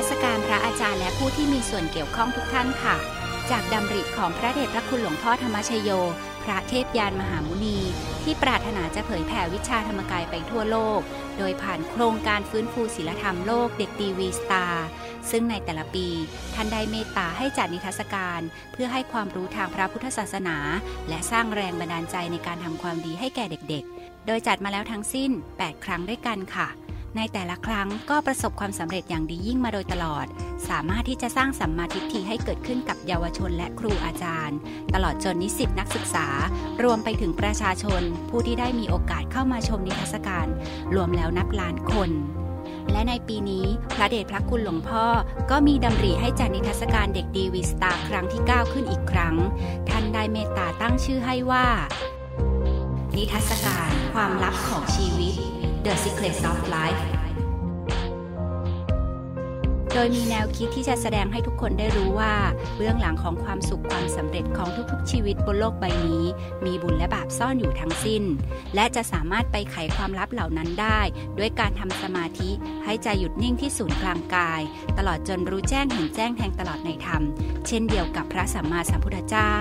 มัสการพระอาจารย์และผู้ที่มีส่วนเกี่ยวข้องทุกท่านค่ะ จากดำริของพระเดชพระคุณหลวงพ่อธรรมชโย พระเทพยานมหามุนี ที่ปรารถนาจะเผยแผ่วิชาธรรมกายไปทั่วโลก โดยผ่านโครงการฟื้นฟูศิลธรรมโลกเด็กดีวีสตาร์ซึ่งในแต่ละปี ท่านได้เมตตาให้จัดนิทรรศการ เพื่อให้ความรู้ทางพระพุทธศาสนา และสร้างแรงบันดาลใจในการทำความดีให้แก่เด็กๆ โดยจัดมาแล้วทั้งสิ้น 8 ครั้งด้วยกันค่ะ ในแต่ละครั้งก็ประสบความสำเร็จอย่างดียิ่งมาโดยตลอด สามารถที่จะสร้างสัมมาทิฏฐิให้เกิดขึ้นกับเยาวชนและครูอาจารย์ ตลอดจนนิสิตนักศึกษา รวมไปถึงประชาชน ผู้ที่ได้มีโอกาสเข้ามาชมนิทรรศการ รวมแล้วนับล้านคนและในปีนี้พระเดชพระคุณหลวงพ่อ ก็มีดำริให้จัดนิทรรศการเด็กดีวีสตาร์ครั้งที่ 9 ขึ้นอีกครั้ง ท่านได้เมตตาตั้งชื่อให้ว่า นิทรรศการความลับของชีวิต The Secret of Life โดยมีแนวคิดที่จะแสดงให้ทุกคนได้รู้ว่า เบื้องหลังของความสุขความสำเร็จของทุกๆ ชีวิตบนโลกใบนี้ มีบุญและบาปซ่อนอยู่ทั้งสิ้น และจะสามารถไปไขความลับเหล่านั้นได้ ด้วยการทำสมาธิให้ใจหยุดนิ่งที่ศูนย์กลางกาย ตลอดจนรู้แจ้งเห็นแจ้งแทงตลอดในธรรม เช่นเดียวกับพระสัมมาสัมพุทธเจ้า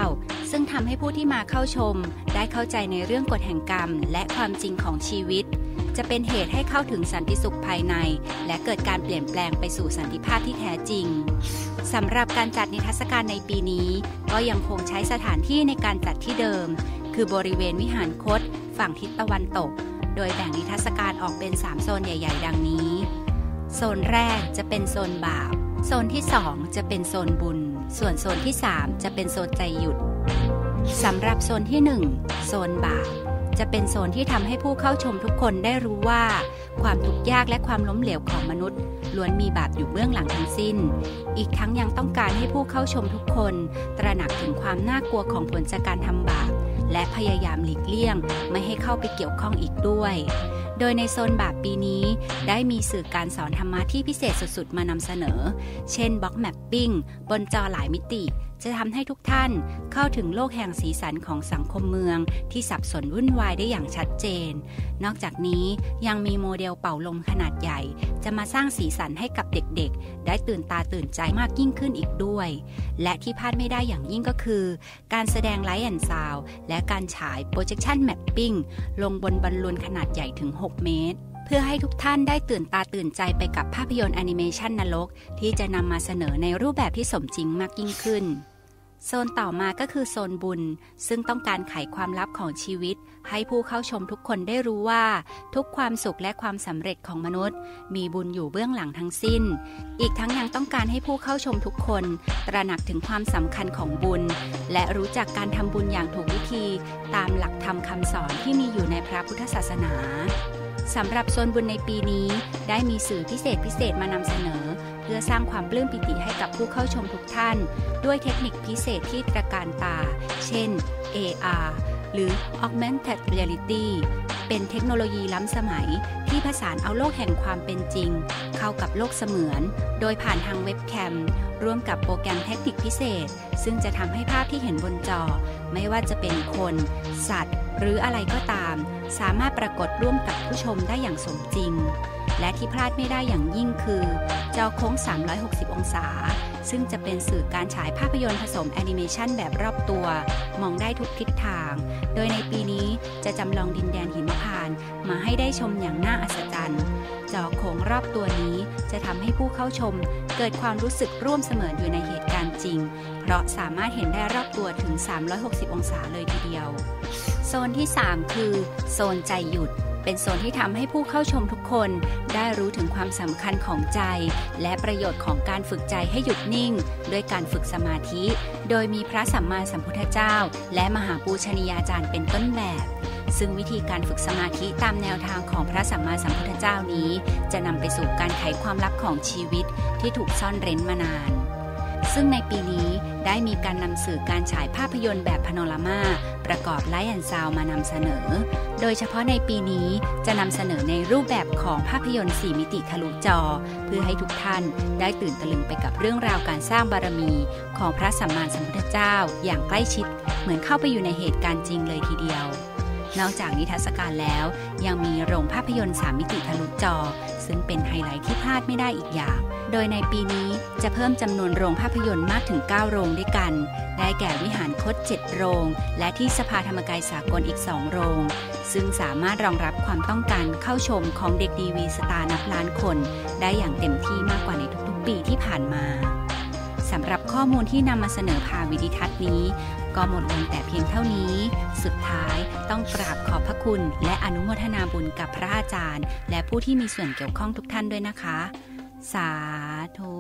ซึ่งทำให้ผู้ที่มาเข้าชม ได้เข้าใจในเรื่องกฎแห่งกรรม และความจริงของชีวิต จะเป็นเหตุให้เข้าถึงสันติสุขภายใน และเกิดการเปลี่ยนแปลงไปสู่สันติภาพที่แท้จริงสำหรับการจัดนิทรรศการในปีนี้ ก็ยังคงใช้สถานที่ในการจัดที่เดิม คือบริเวณวิหารคต ฝั่งทิศตะวันตก โดยแบ่งนิทรรศการออกเป็น 3 โซนใหญ่ ๆ ดังนี้ โซนแรกจะเป็นโซนบาป โซนที่ 2 จะเป็นโซนบุญ ส่วนโซนที่ 3 จะเป็นโซนใจหยุดสำหรับโซนที่ 1 โซนบาป จะเป็นโซนที่ทำให้ผู้เข้าชมทุกคนได้รู้ว่า ความทุกข์ยากและความล้มเหลวของมนุษย์ ล้วนมีบาปอยู่เบื้องหลังทั้งสิ้น อีกทั้งยังต้องการให้ผู้เข้าชมทุกคน ตระหนักถึงความน่ากลัวของผลจากการทำบาปและพยายามหลีกเลี่ยง ไม่ให้เข้าไปเกี่ยวข้องอีกด้วย โดยในโซนบาปปีนี้ ได้มีสื่อการสอนธรรมะที่พิเศษสุดๆ มานำเสนอ เช่นบล็อกแมปปิ้งบนจอหลายมิติ จะทำให้ทุกท่านเข้าถึงโลกแห่งสีสันของสังคมเมืองที่สับสนวุ่นวายได้อย่างชัดเจน นอกจากนี้ยังมีโมเดลเป่าลมขนาดใหญ่ จะมาสร้างสีสันให้กับเด็กๆ ได้ตื่นตาตื่นใจมากยิ่งขึ้นอีกด้วย และที่พลาดไม่ได้อย่างยิ่งก็คือ การแสดงไลท์แอนด์ซาวและการฉาย projection mapping ลงบนบอลลูนขนาดใหญ่ถึง 6 เมตร พื่อให้ทุกท่านได้ตื่นตาตื่นใจไปกับภาพยนตร์แอนิเมชันนรก ที่จะนำมาเสนอในรูปแบบที่สมจริงมากยิ่งขึ้น โซนต่อมาก็คือโซนบุญ ซึ่งต้องการไขความลับของชีวิต ให้ผู้เข้าชมทุกคนได้รู้ว่า ทุกความสุขและความสำเร็จของมนุษย์ มีบุญอยู่เบื้องหลังทั้งสิ้น อีกทั้งยังต้องการให้ผู้เข้าชมทุกคน ตระหนักถึงความสำคัญของบุญ และรู้จักการทำบุญอย่างถูกวิธี ตามหลักธรรมคำสอนที่มีอยู่ในพระพุทธศาสนา สำหรับโซนบุญในปีนี้ ได้มีสื่อพิเศษพิเศษมานำเสนอ เพื่อสร้างความปลื้มปิติให้กับผู้เข้าชมทุกท่าน ด้วยเทคนิคพิเศษที่ตระการตา เช่น AR หรือ Augmented Reality เป็นเทคโนโลยีล้ำสมัยที่ผสานเอาโลกแห่งความเป็นจริง เข้ากับโลกเสมือน โดยผ่านทางเว็บแคม ร่วมกับโปรแกรมเทคนิคพิเศษ ซึ่งจะทำให้ภาพที่เห็นบนจอ ไม่ว่าจะเป็นคน สัตว์ หรืออะไรก็ตาม สามารถปรากฏร่วมกับผู้ชมได้อย่างสมจริง และที่พลาดไม่ได้อย่างยิ่งคือ จอโค้ง 360 องศา ซึ่งจะเป็นสื่อการฉายภาพยนตร์ผสมแอนิเมชันแบบรอบตัว มองได้ทุกทิศทาง โดยในปีนี้จะจำลองดินแดนหิมพานต์มาให้ได้ชมอย่างน่าอัศจรรย์จอโค้งรอบตัวนี้จะทำให้ผู้เข้าชม เกิดความรู้สึกร่วมเสมือนอยู่ในเหตุการณ์จริง เพราะสามารถเห็นได้รอบตัวถึง 360 องศาเลยทีเดียว โซนที่ 3 คือ โซนใจหยุด เป็นโซนที่ทำให้ผู้เข้าชมทุกคน ได้รู้ถึงความสำคัญของใจ และประโยชน์ของการฝึกใจให้หยุดนิ่ง ด้วยการฝึกสมาธิ โดยมีพระสัมมาสัมพุทธเจ้า และมหาปูชนียาจารย์เป็นต้นแบบซึ่งวิธีการฝึกสมาธิตามแนวทางของพระสัมมาสัมพุทธเจ้านี้ จะนำไปสู่การไขความลับของชีวิตที่ถูกซ่อนเร้นมานาน ซึ่งในปีนี้ได้มีการนำสื่อการฉายภาพยนตร์แบบพาโนรามาประกอบไลท์แอนซาวมานำเสนอ โดยเฉพาะในปีนี้จะนำเสนอในรูปแบบของภาพยนตร์ 4 มิติทะลุจอ เพื่อให้ทุกท่านได้ตื่นตะลึงไปกับเรื่องราวการสร้างบารมี ของพระสัมมาสัมพุทธเจ้าอย่างใกล้ชิด เหมือนเข้าไปอยู่ในเหตุการณ์จริงเลยทีเดียว นอกจากนิทรรศการแล้ว ยังมีโรงภาพยนตร์3มิติทะลุจอ ซึ่งเป็นไฮไลท์ที่พลาดไม่ได้อีกอย่าง โดยในปีนี้จะเพิ่มจำนวนโรงภาพยนตร์มากถึง 9 โรงด้วยกัน ได้แก่วิหารคด 7 โรง และที่สภาธรรมกายสากลอีก 2 โรง ซึ่งสามารถรองรับความต้องการเข้าชมของเด็กดีวีสตาร์นับล้านคน ได้อย่างเต็มที่มากกว่าในทุกๆ ปีที่ผ่านมาสำหรับข้อมูลที่นำมาเสนอผ่าวิดิทัศน์นี้ ก็หมดลงแต่เพียงเท่านี้ สุดท้ายต้องกราบขอบพระคุณ และอนุโมทนาบุญกับพระอาจารย์ และผู้ที่มีส่วนเกี่ยวข้องทุกท่านด้วยนะคะ สาธุ